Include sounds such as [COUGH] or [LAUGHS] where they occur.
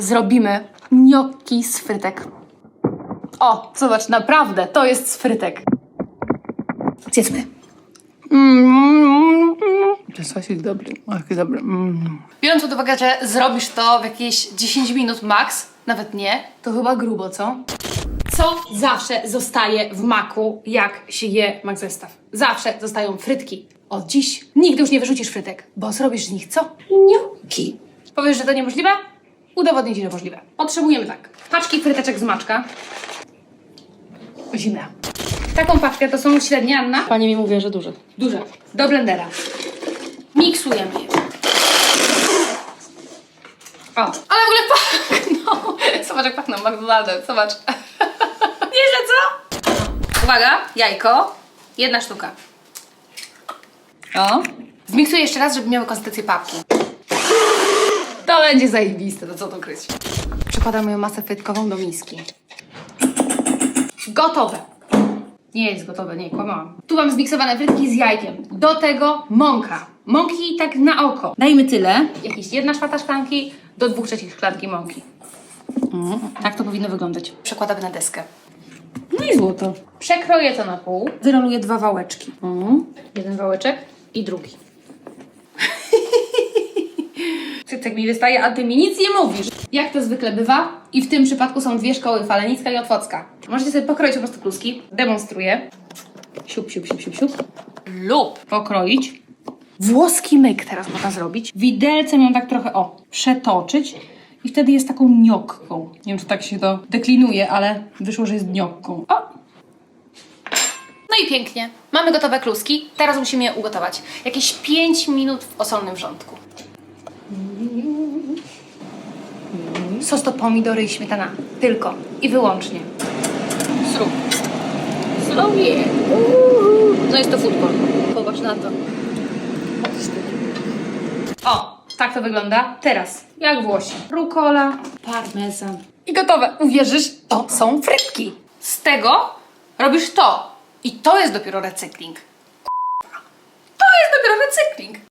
Zrobimy gnocchi z frytek. O, zobacz, naprawdę, to jest z frytek. Zjedzmy. Mm, ten sosik dobry, jaki dobry. Mm. Biorąc pod uwagę, że zrobisz to w jakieś 10 minut max, nawet nie, to chyba grubo, co? Co zawsze zostaje w maku, jak się je mak zestaw? Zawsze zostają frytki. Od dziś nigdy już nie wyrzucisz frytek, bo zrobisz z nich co? Gnocchi. Powiesz, że to niemożliwe? Udowodnię ci, że możliwe. Potrzebujemy tak. Paczki fryteczek z maczka. Zimna. Taką paczkę to są średnie, Anna? Pani mi mówi, że duże. Duże. Do blendera. Miksujemy je. O, ale w ogóle pachną. [LAUGHS] Zobacz, jak pachną McDonald's. Zobacz. [LAUGHS] Nieźle, co? Uwaga, jajko. Jedna sztuka. O. Zmiksuję jeszcze raz, żeby miały konsystencję papki. To będzie zajebiste, to co tu kryć. Przekładam moją masę frytkową do miski. Gotowe. Nie jest gotowe, nie, kłamałam. Tu mam zmiksowane frytki z jajkiem. Do tego mąka. Mąki tak na oko. Dajmy tyle. Jakieś jedna czwarta szklanki do dwóch trzecich szklanki mąki. Mm, tak to powinno wyglądać. Przekładamy na deskę. No i złoto. Przekroję to na pół. Wyroluję dwa wałeczki. Mhm. Jeden wałeczek i drugi. Cycek mi wystaje, a ty mi nic nie mówisz. Jak to zwykle bywa, i w tym przypadku są dwie szkoły, Falenicka i Otwocka. Możecie sobie pokroić po prostu kluski. Demonstruję. Siup, siup, siup, siup, siup. Lub pokroić. Włoski myk teraz można zrobić. Widelcem ją tak trochę, o, przetoczyć. I wtedy jest taką niokką. Nie wiem, czy tak się to deklinuje, ale wyszło, że jest niokką. O, no i pięknie. Mamy gotowe kluski. Teraz musimy je ugotować. Jakieś 5 minut w osolnym wrzątku. Sos to pomidory i śmietana. Tylko i wyłącznie. Srób. Zrobię. No jest to futbol. Popatrz na to. O, tak to wygląda. Teraz, jak Włosi. Rukola, parmezan. I gotowe. Uwierzysz, to są frytki. Z tego robisz to. I to jest dopiero recykling. To jest dopiero recykling.